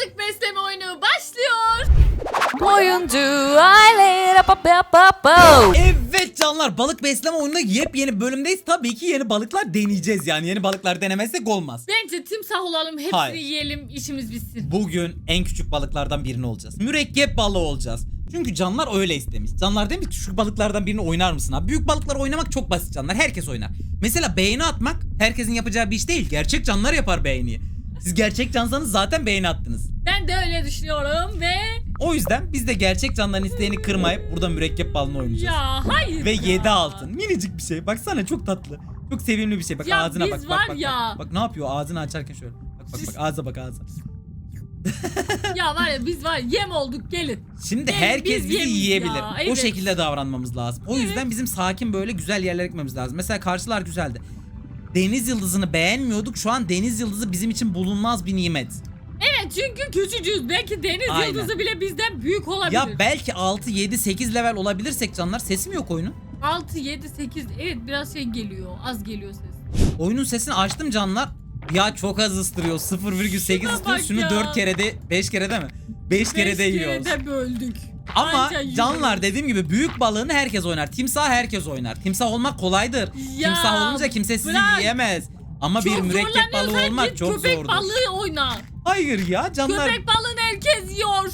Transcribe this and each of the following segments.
balık besleme oyunu başlıyor. Oyuncu aile pa pa pa pa. Evet canlar balık besleme oyununda yepyeni bölümdeyiz. Tabii ki yeni balıklar deneyeceğiz yani. Yeni balıklar denemezsek olmaz. Bence timsah olalım hepsini Hayır. yiyelim işimiz bitsin. Bugün en küçük balıklardan birini olacağız. Mürekkep balığı olacağız. Çünkü canlar öyle istemiş. Canlar demiş ki küçük balıklardan birini oynar mısın abi? Büyük balıklar oynamak çok basit canlar. Herkes oynar. Mesela beğeni atmak herkesin yapacağı bir iş değil. Gerçek canlar yapar beğeniyi. Siz gerçek cansanız zaten beğeni attınız. Ben de öyle düşünüyorum ve O yüzden biz de gerçek canların isteğini kırmayıp burada mürekkep balını oynayacağız. ya hayır Ve ya. 7 altın. Minicik bir şey. Baksana çok tatlı. Çok sevimli bir şey. Bak Ya ağzına biz bak. Bak, var bak, ya. bak. Bak ne yapıyor ağzını açarken şöyle. Bak bak bak ağza bak ağza. Ya var ya biz var ya, yem olduk gelin. Şimdi Biz- herkes biz bizi yemiz yiyebilir. ya, O evet. şekilde davranmamız lazım. O yüzden bizim sakin böyle güzel yerlere gitmemiz lazım. Mesela karşılar güzeldi. Deniz yıldızını beğenmiyorduk. Şu an deniz yıldızı bizim için bulunmaz bir nimet. Çünkü küçücüğüz. Belki deniz Aynen. yıldızı bile bizden büyük olabilir. Ya belki 6, 7, 8 level olabilirsek canlar sesim yok oyunun. 6, 7, 8 evet biraz şey geliyor. Az geliyor ses. Oyunun sesini açtım canlar. Ya çok az ıstırıyor. 0,8 Şuna ıstırıyor. Şunu ya. 4 kere de 5 kere de mi? 5 kere de yiyoruz. kere de böldük. Ama Anca canlar dediğim gibi büyük balığını herkes oynar. Timsah herkes oynar. Timsah olmak kolaydır. Ya, Timsah olunca kimse sizi bırak. yiyemez. Ama bir Çok mürekkep balığı zorlanıyorsan olmak git çok köpek zordur. balığı oyna. Hayır ya canlar. Köpek balığını herkes yiyor.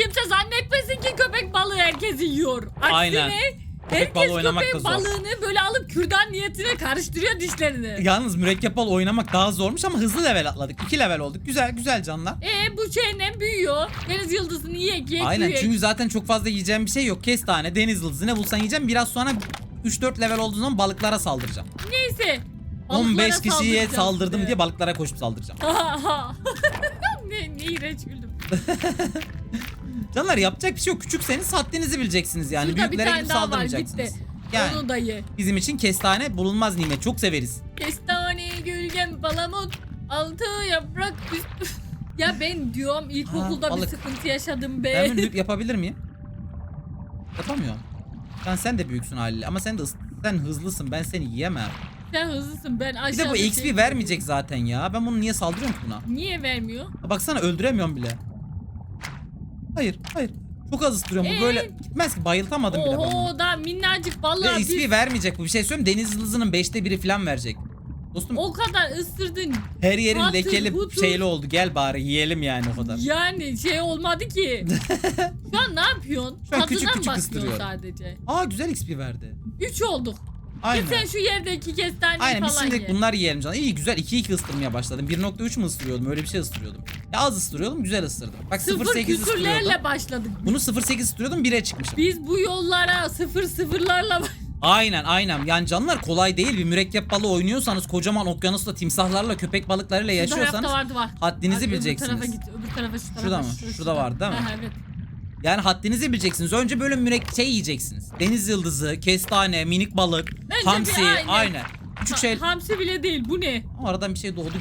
Kimse zannetmesin ki köpek balığı herkesi yiyor. Aksine Aynen. Köpek balığı herkes oynamak da köpek zor. balığını böyle alıp kürdan niyetine karıştırıyor dişlerini. Yalnız mürekkep balığı oynamak daha zormuş ama hızlı level atladık. 2 level olduk. Güzel güzel canlar. E bu şeyle büyüyor. Deniz yıldızını yiyek yiyek Aynen çünkü zaten çok fazla yiyeceğim bir şey yok. Kestane, deniz yıldızı ne bulsan yiyeceğim. Biraz sonra 3-4 level olduğu zaman balıklara saldıracağım. Neyse. 15 balıklara kişiye saldırdım de. diye balıklara koşup saldıracağım. ne, ne iğrenç güldüm. Canlar yapacak bir şey yok. Küçükseniz haddinizi bileceksiniz yani. Şurada bir Büyüklere tane gidip daha var saldırmayacaksınız. gitti. Yani Onu da ye. bizim için kestane bulunmaz nimet. Çok severiz. Kestane, gölgem, palamut, altı yaprak, üst... ya ben diyorum ilkokulda bir balık. sıkıntı yaşadım be. Ben bunu lüp yapabilir miyim? Yapamıyorum. Ben sen de büyüksün haliyle ama sen de ıs- sen hızlısın. Ben seni yiyemem. Sen hızlısın ben Bir de bu XP şey- vermeyecek zaten ya. Ben bunu niye saldırıyorum ki buna? Niye vermiyor? Baksana öldüremiyorum bile. Hayır, hayır. Çok az ıstırıyorum. Bu Ee? böyle gitmez ki. Bayıltamadım bile ben bunu. Oho da minnacık Ve XP biz vermeyecek bu. Bir şey söyleyeyim? Deniz yıldızının 5'te biri falan verecek. Dostum o kadar ısırdın. her yerin Hatır, lekeli hutur. şeyli oldu. Gel bari yiyelim yani o kadar. Yani şey olmadı ki. Şu an ne yapıyorsun? Şu an Tadına mı küçük bakıyorsun ıstırıyorum. sadece? Aa güzel XP verdi. 3 olduk. Aynen. Git sen şu yerde iki kestaneyi Aynen falan ye. bunlar yiyelim canım. İyi güzel 2-2 ısırmaya başladım. 1.3 mü ısırıyordum? Öyle bir şey ısırıyordum. Ya az ısırıyordum güzel ısırdım. Bak Sıfır 0.8 ısırıyordum. başladık. Bunu 0.8 ısırıyordum 1'e çıkmışım. Biz bu yollara sıfır sıfırlarla Aynen aynen. Yani canlar kolay değil. Bir mürekkep balığı oynuyorsanız kocaman okyanusta timsahlarla köpek balıklarıyla yaşıyorsanız vardı var. haddinizi Bak, bileceksiniz. Öbür tarafa git. Öbür tarafa şu tarafa. Şurada mı? şu- Şurada vardı değil mi? Ha, evet. Yani haddinizi bileceksiniz. Önce böyle mürek şey yiyeceksiniz. Deniz yıldızı, kestane, minik balık, bir hamsi, aynen. aynen. Küçük Ha- şey. Hamsi bile değil bu ne? Ama aradan bir şey doğdu.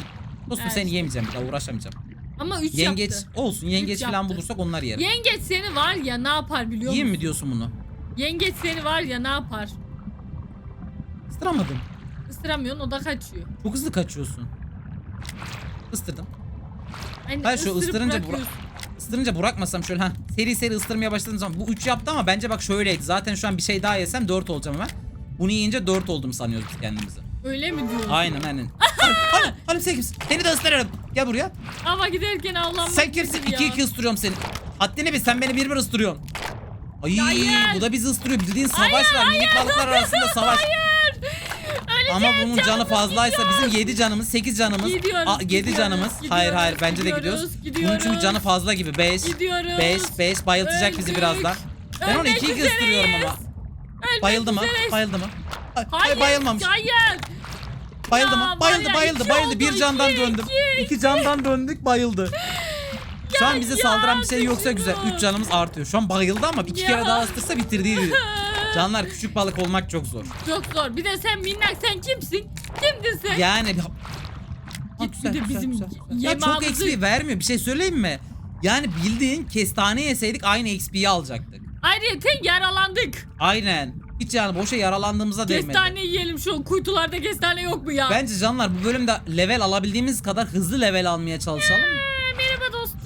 Dostum Evet. seni yemeyeceğim bir daha uğraşamayacağım. Ama 3 Yengeç yaptı. olsun. Yengeç falan yaptı. bulursak onlar yerim. Yengeç seni var ya ne yapar biliyor Yiyeyim musun? mi diyorsun bunu? Yengeç seni var ya ne yapar? Isıramadım. Isıramıyorsun o da kaçıyor. Çok hızlı kaçıyorsun. Istırdım. Hani Hayır, şu ısırıp ısırınca bırakıyorsun. Isırınca bırakmasam şöyle ha seri seri ısırmaya başladığım zaman bu 3 yaptı ama bence bak şöyleydi. Zaten şu an bir şey daha yesem 4 olacağım hemen. Bunu yiyince 4 oldum sanıyoruz biz kendimizi. Öyle mi diyorsun? Aynen aynen. Hanım, hanım sen kimsin? Seni de ısırırım. Gel buraya. Ama giderken avlanmak Sen kimsin? nedir ya? 2 2 ısırıyorum seni. Haddini bil sen beni bir bir ısırıyorsun. Ay Hayır. bu da bizi ısırıyor. Bildiğin savaş var. Minik balıklar arasında savaş. Ama bunun canı fazlaysa bizim 7 canımız 8 canımız Gidiyoruz, 7 gidiyoruz, canımız hayır hayır gidiyoruz, bence de gidiyoruz, gidiyoruz. Bunun çünkü gidiyoruz. canı fazla gibi 5 Gidiyoruz. 5 5 bayıltacak bizi Öldük. birazdan. Ben onu Ölmek 2 2 üzereyiz. ısırıyorum ama. Ölmek Bayıldı mı? üzereyiz. Bayıldı mı? Ay, Hayır, ay, bayılmamış. Hayır. Bayıldı Ya, mı? Bayıldı var ya, bayıldı iki bayıldı. oldu, Bir candan iki, döndüm. iki, İki candan döndük bayıldı. Şu an bize ya, saldıran bir şey yoksa güzel. kaçırdım. 3 canımız artıyor. Şu an bayıldı ama iki Ya. kere daha ısırsa bitirdiydi. Canlar küçük balık olmak çok zor. Çok zor. Bir de sen minnak sen kimsin? Kimdin sen? Yani Ha, Git bir de bizim Ya çok XP vermiyor. Bir şey söyleyeyim mi? Yani bildiğin kestane yeseydik aynı XP'yi alacaktık. Ayrıca yaralandık. Aynen. Hiç yani boşa yaralandığımıza değmedi. Kestane yiyelim şu. Kuytularda kestane yok mu ya? Bence canlar bu bölümde level alabildiğimiz kadar hızlı level almaya çalışalım.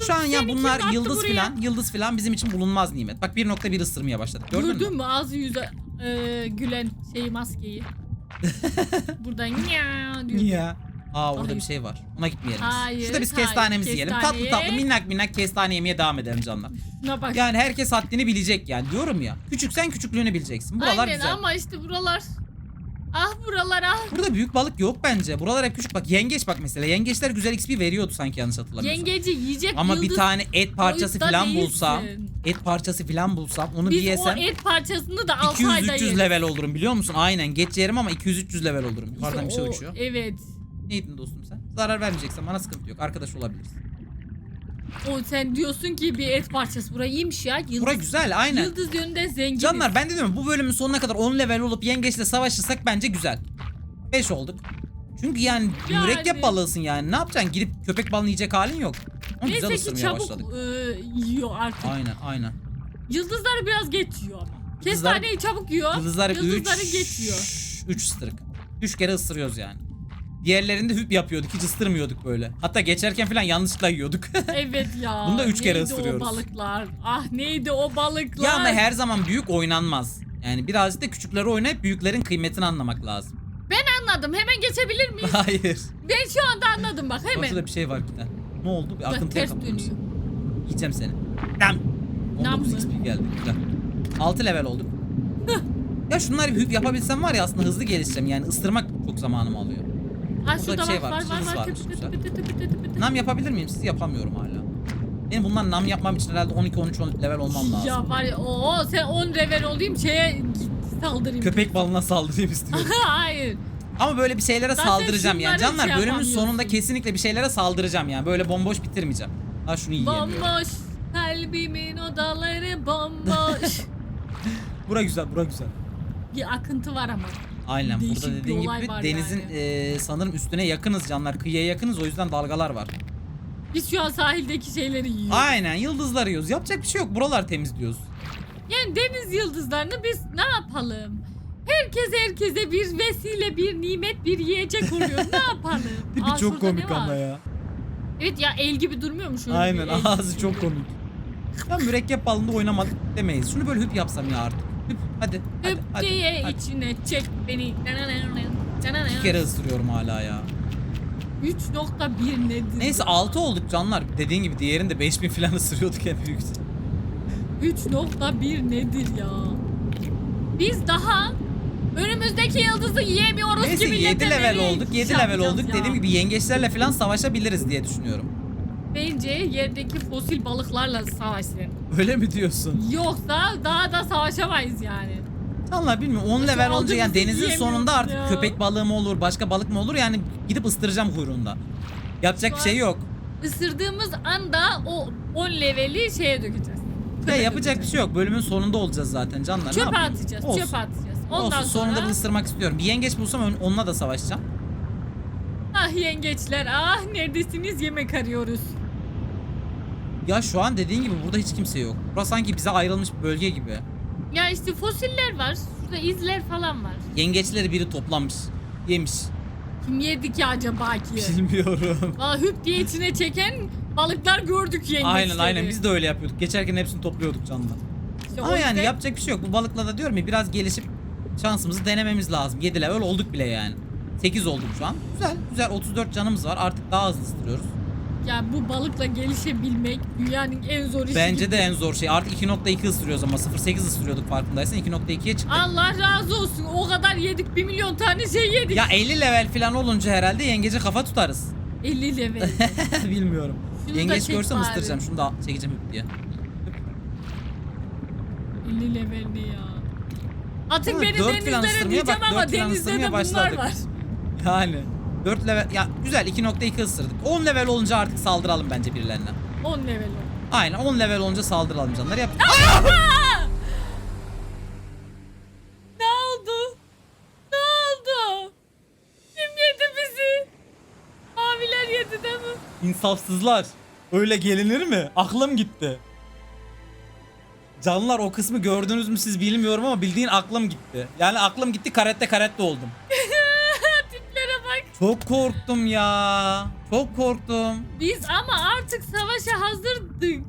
Şu an ya bunlar attı yıldız buraya? filan, yıldız filan bizim için bulunmaz nimet. Bak 1.1 ısırmaya başladık. Gördün, Gördün mü? mü ağzı yüze e, gülen şeyi maskeyi? Buradan ya diyor. Niye? Aa orada Hayır. bir şey var. Ona gitmeyelim biz. Hayır, Şurada biz hayır. kestanemizi yiyelim. Tatlı tatlı minnak minnak kestane yemeye devam edelim canlar. Şuna bak. Yani herkes haddini bilecek yani diyorum ya. Küçüksen küçüklüğünü bileceksin. Buralar Aynen güzel. ama işte buralar. Ah buralar ah. Burada büyük balık yok bence. Buralar hep küçük. Bak yengeç bak mesela. Yengeçler güzel XP veriyordu sanki yanlış hatırlamıyorsam. Yengeci yiyecek Ama yıldız. bir tane et parçası boyutta falan değilsin. bulsam, et parçası falan bulsam onu bir Biz yesem o et parçasını da 6 ayda 200-300 yeriz. level olurum biliyor musun? Aynen geç yerim ama 200-300 level olurum. Yukarıdan bir şey O- uçuyor. Evet. Neydin dostum sen? Zarar vermeyeceksen bana sıkıntı yok. Arkadaş olabiliriz. O sen diyorsun ki bir et parçası. Burası iyiymiş ya. Yıldız, Bura güzel aynen. Yıldız yönünde zengin. Canlar ben de diyorum bu bölümün sonuna kadar 10 level olup yengeçle savaşırsak bence güzel. 5 olduk. Çünkü yani, Yani. mürekkep balığısın yani. Ne yapacaksın? Gidip köpek balığını yiyecek halin yok. Ama güzel Neyse ki ısırmaya çabuk başladık. e, yiyor artık. Aynen aynen. Yıldızları biraz geç yiyor ama. Yıldızlar- Kestaneyi çabuk yiyor. Yıldızları 3 Yıldızları geç yiyor. 3 ısırık. 3 kere ısırıyoruz yani. Diğerlerinde hüp yapıyorduk. Hiç ısırmıyorduk böyle. Hatta geçerken falan yanlışlıkla yiyorduk. Evet ya. Bunu da üç kere neydi ısırıyoruz. o balıklar? Ah neydi o balıklar? ya ama her zaman büyük oynanmaz. Yani birazcık da küçükleri oynayıp büyüklerin kıymetini anlamak lazım. Anladım. Hemen geçebilir miyiz? Hayır. ben şu anda anladım bak hemen. şurada bir şey var bir tane. Ne oldu? Bir akıntıya dönüyor. Yiyeceğim seni. Nam 19 mı? XP geldi. Güzel. 6 level olduk. ya şunları bir hüp yapabilsem var ya aslında hızlı gelişeceğim. Yani ıstırmak çok zamanımı alıyor. Ha Burada şurada bir şey var, var var var. Nam yapabilir miyim? Siz yapamıyorum hala. Benim bundan nam yapmam için herhalde 12-13 level olmam lazım. Ya var ya oo sen 10 level olayım şeye saldırayım. Köpek balına saldırayım istiyorum. Hayır. Ama böyle bir şeylere Zaten saldıracağım yani. Canlar şey bölümün sonunda kesinlikle bir şeylere saldıracağım yani. Böyle bomboş bitirmeyeceğim. Ha şunu yiyemiyorum. Bomboş. Kalbimin odaları bomboş. Bura güzel, bura güzel. bir akıntı var ama. Aynen Değişik burada bir dediğin olay gibi var denizin yani. eee, sanırım üstüne yakınız canlar. Kıyıya yakınız o yüzden dalgalar var. Biz şu an sahildeki şeyleri yiyoruz. Aynen yıldızlar yiyoruz. Yapacak bir şey yok. Buralar temizliyoruz. Yani deniz yıldızlarını biz ne yapalım? Herkes herkese bir vesile, bir nimet, bir yiyecek oluyor. ne yapalım? Aa, şurada ne var? ya. Evet ya el gibi durmuyor mu şöyle? Aynen bir el? ağzı çok komik. Ya mürekkep balında oynamadık demeyiz. Şunu böyle hüp yapsam ya artık. Hüp hadi. hadi, hadi, diye hadi. içine çek beni. İki kere ısırıyorum hala ya. 3.1 nedir? Neyse 6 olduk canlar. Dediğin gibi diğerinde 5000 falan ısırıyorduk en büyük. 3.1 nedir ya? Biz daha önümüzdeki yıldızı yiyemiyoruz Neyse ki 7 millete level verin. olduk. 7 Şey level yapacağız olduk. ya. Dediğim gibi yengeçlerle falan savaşabiliriz diye düşünüyorum. Bence yerdeki fosil balıklarla savaşsın. Öyle mi diyorsun? Yoksa daha da savaşamayız yani. Vallahi bilmiyorum 10 level Şu olunca yani denizin sonunda artık ya. köpek balığı mı olur, başka balık mı olur yani gidip ıstıracağım kuyruğunda. Yapacak Şu bir şey an- yok. Isırdığımız anda o 10 leveli şeye dökeceğiz. Ya yapacak bir dökeceğiz. şey yok. Bölümün sonunda olacağız zaten canlar. Ne Çöpe yapayım? atacağız, Olsun. çöpe atacağız. Ondan Olsun sonunda sonra bir ısırmak istiyorum. Bir yengeç bulsam ön- onunla da savaşacağım. ah yengeçler ah neredesiniz yemek arıyoruz. Ya şu an dediğin gibi burada hiç kimse yok. Burası sanki bize ayrılmış bir bölge gibi. Ya işte fosiller var. Şurada izler falan var. Yengeçleri biri toplamış. Yemiş. Kim yedi ki acaba ki? Bilmiyorum. Valla hüp diye içine çeken balıklar gördük yengeçleri. aynen aynen biz de öyle yapıyorduk. Geçerken hepsini topluyorduk canlar. İşte o Ama yani yüzden yapacak bir şey yok. Bu balıkla da diyorum ya biraz gelişip şansımızı denememiz lazım. 7 level olduk bile yani. 8 olduk şu an. Güzel güzel 34 canımız var. Artık daha hızlı ısıtırıyoruz. Ya bu balıkla gelişebilmek dünyanın en zor işi. Bence gibi. de en zor şey. Artık 2.2 ısırıyoruz ama 0.8 ısırıyorduk farkındaysan 2.2'ye çıktık. Allah razı olsun. O kadar yedik. Bir milyon tane şey yedik. Ya 50 level falan olunca herhalde yengece kafa tutarız. 50 level. Bilmiyorum. Şunu Yengeç görsem bari. ısıracağım. Şunu da çekeceğim hüp diye. 50 level ne ya? Atın beni denizlere diyeceğim bak, ama denizde de bunlar başladık. var. Yani 4 level ya güzel 2.2 ısırdık. 10 level olunca artık saldıralım bence birilerine. 10 level oldu. Aynen 10 level olunca saldıralım canlar. Yap. Ne oldu? Ne oldu? Kim yedi bizi? Maviler yedi değil mi? İnsafsızlar. Öyle gelinir mi? Aklım gitti. Canlar o kısmı gördünüz mü siz bilmiyorum ama bildiğin aklım gitti. Yani aklım gitti karette karette oldum. Çok korktum ya. Çok korktum. Biz ama artık savaşa hazırdık.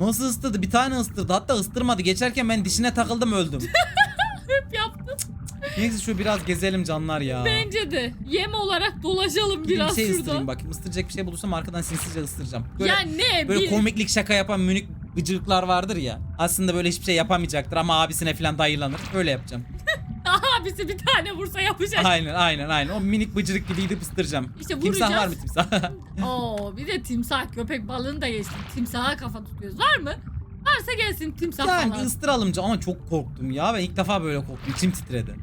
Nasıl ısırdı? Bir tane ısırdı. Hatta ısırmadı. Geçerken ben dişine takıldım öldüm. Hep yaptım. Neyse şu biraz gezelim canlar ya. Bence de. Yem olarak dolaşalım Gideyim biraz bir şey şurada. ısırayım bakayım. Isıracak bir şey bulursam arkadan sinsice ısıracağım. Böyle, ya ne? böyle bir... komiklik şaka yapan minik gıcırıklar vardır ya. Aslında böyle hiçbir şey yapamayacaktır ama abisine falan dayılanır. Öyle yapacağım. Abisi bir tane vursa yapacak. aynen aynen aynen. O minik bıcırık gibi gidip ısıracağım. İşte Timsah var vuracağız. mı timsah? Oo bir de timsah köpek balığını da geçtim. Timsaha kafa tutuyoruz. Var mı? Varsa gelsin timsah yani falan. ısıralım canım ama çok korktum ya. Ben ilk defa böyle korktum. İçim titredi.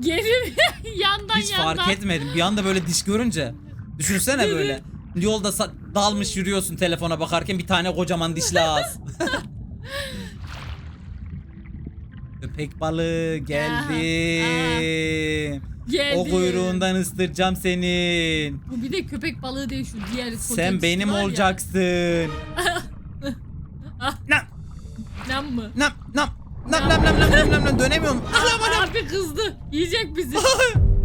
Gelir yandan Hiç yandan. fark etmedim. Bir anda böyle diş görünce. Düşünsene böyle. Yolda dalmış yürüyorsun telefona bakarken bir tane kocaman dişli ağız. Köpek balığı geldi. Geldi. O kuyruğundan ısıtıracağım senin. Bu bir de köpek balığı değil şu diğer Sen benim olacaksın. Nam. Nam mı? Nam nam. Nam nam nam nam nam nam nam dönemiyorum. Anam anam. Artık kızdı. Yiyecek bizi.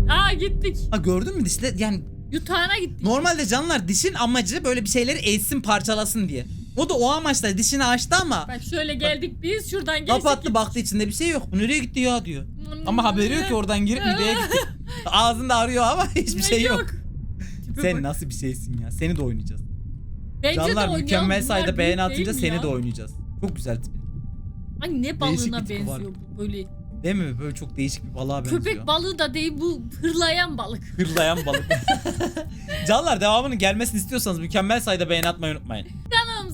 Aa gittik. Ha gördün mü dişler yani Yutağına gittik. normalde canlılar dişin amacı böyle bir şeyleri ezsin parçalasın diye. O da o amaçla dişini açtı ama Bak şöyle geldik biz şuradan geçtik. kapattı baktı içinde bir şey yok. Bu nereye gitti ya diyor. Ama haberi yok ki oradan girip mideye gitti. Ağzında arıyor ama hiçbir şey yok. Tipe Sen bak. nasıl bir şeysin ya? Seni de oynayacağız. Bence de Canlar oynayalım. mükemmel Bunlar sayıda büyük beğeni değil atınca mi seni ya? de oynayacağız. Çok güzel tipin. Ay ne Değişik balığına bir tipi var. benziyor bu böyle. Değil mi? Böyle çok değişik bir balığa benziyor. Köpek balığı da değil bu hırlayan balık. Hırlayan balık. Canlar devamının gelmesini istiyorsanız mükemmel sayıda beğeni atmayı unutmayın.